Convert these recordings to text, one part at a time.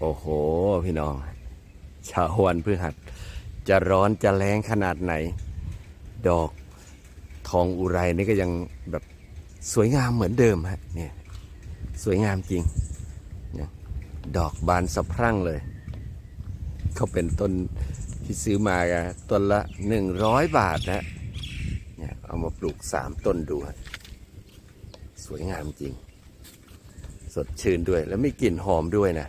โอ้โห พี่น้องชาววันพฤหัส จะร้อนจะแรงขนาดไหน ดอกทองอุไรนี่ก็ยังแบบสวยงามเหมือนเดิมฮะเนี่ยสวยงามจริงดอกบานสะพรั่งเลย เขาเป็นต้นที่ซื้อมาอะต้นละหนึ่งร้อยบาทนะเนี่ยเอามาปลูกสามต้นดูฮะสวยงามจริง สดชื่นด้วยแล้วมีกลิ่นหอมด้วยนะ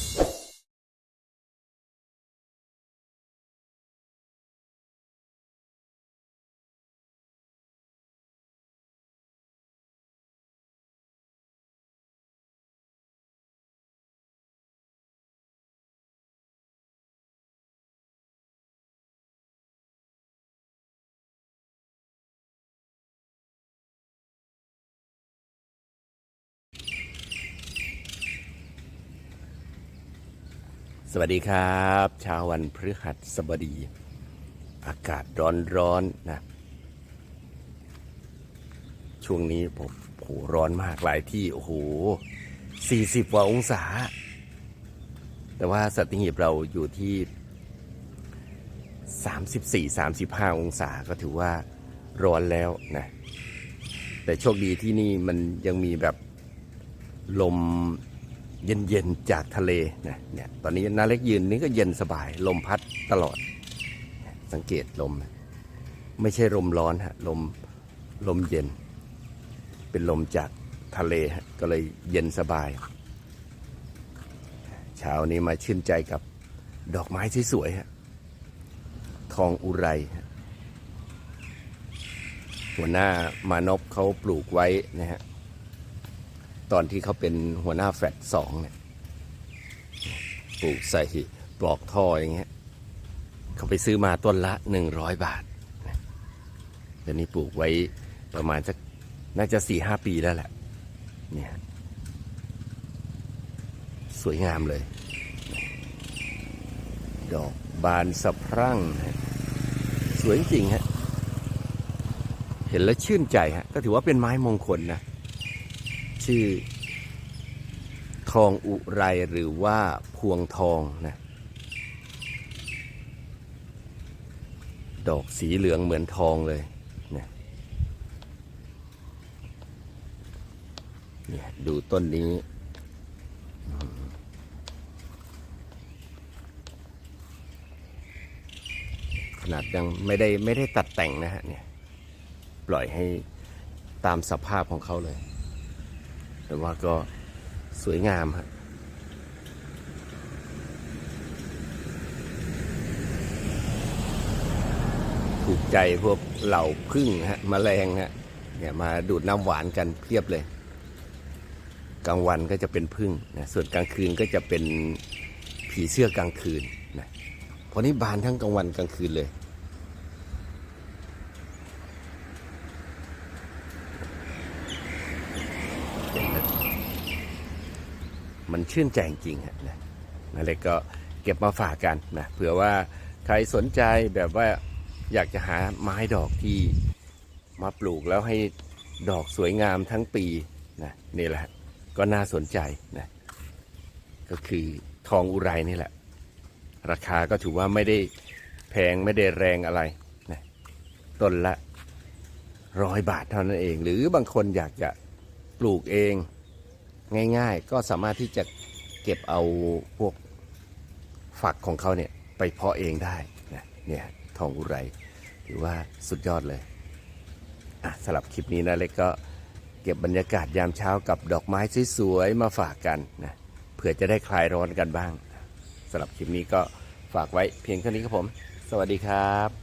สวัสดีครับเช้าวันพฤหัสบดี อากาศร้อนร้อนๆนะ ช่วงนี้ผมโหร้อนมากหลายที่ โอ้โหสี่สิบกว่าองศา แต่ว่าสัตหีบเราอยู่ที่สามสิบสี่สามสิบห้าองศาก็ถือว่าร้อนแล้วนะ แต่โชคดีที่นี่มันยังมีแบบลม เย็นๆจากทะเลนะเนี่ยตอนนี้นาเล็กยืนนี่ก็เย็นสบาย ลมพัดตลอด สังเกตลม ไม่ใช่ลมร้อนฮะลมลมเย็น เป็นลมจากทะเลฮะก็เลยเย็นสบาย เช้านี้มาชื่นใจกับดอกไม้สวยๆฮะทองอุไร หัวหน้ามานพเขาปลูกไว้นะฮะ ตอนที่เขาเป็นหัวหน้าแฟลตสองเนี่ยปลูกใส่ปลอกท่ออย่างเงี้ยเขาไปซื้อมาต้นละหนึ่งร้อยบาทนะเดี๋ยวนี้ปลูกไว้ประมาณสักน่าจะสี่ห้าปีแล้วแหละเนี่ยสวยงามเลย ดอกบานสะพรั่งสวยจริงฮะเห็นแล้วชื่นใจฮะก็ถือว่าเป็นไม้มงคลนะ ชื่อ ทองอุไรหรือว่าพวงทองนะดอกสีเหลืองเหมือนทองเลยนะเนี่ยดูต้นนี้ ขนาดยังไม่ได้ไม่ได้ตัดแต่งนะฮะเนี่ย ปล่อยให้ตามสภาพของเขาเลย แต่ว่าก็สวยงามฮะถูกใจพวกเหล่าพึ่งฮะมแมลงฮะเนี่ยมาดูดน้ำหวานกันเพียบเลย กลางวันก็จะเป็นพึ่งนะส่วนกลางคืนก็จะเป็นผีเสื้อกลางคืนนะเพราะนี่บานทั้งกลางวันกลางคืนเลย เห็นแล้ว มันชื่นใจจริงๆฮะนะนั่นเลยก็เก็บมาฝากกันนะเผื่อว่าใครสนใจแบบว่าอยากจะหาไม้ดอกที่มาปลูกแล้วให้ดอกสวยงามทั้งปีนะนี่แหละก็น่าสนใจนะก็คือทองอุไรนี่แหละ ราคาก็ถือว่าไม่ได้แพงไม่ได้แรงอะไรนะต้นละร้อยบาทเท่านั้นเอง หรือบางคนอยากจะปลูกเอง ง่ายๆ ก็สามารถที่จะเก็บเอาพวกฝักของเขาเนี่ยไปเพาะเองได้นะเนี่ยทองอุไรถือว่าสุดยอดเลยอะสำหรับคลิปนี้นะเล็กก็เก็บบรรยากาศยามเช้ากับดอกไม้สวยๆมาฝากกันนะเผื่อจะได้คลายร้อนกันบ้างสำหรับคลิปนี้ก็ฝากไว้เพียงเท่านี้ครับผม สวัสดีครับ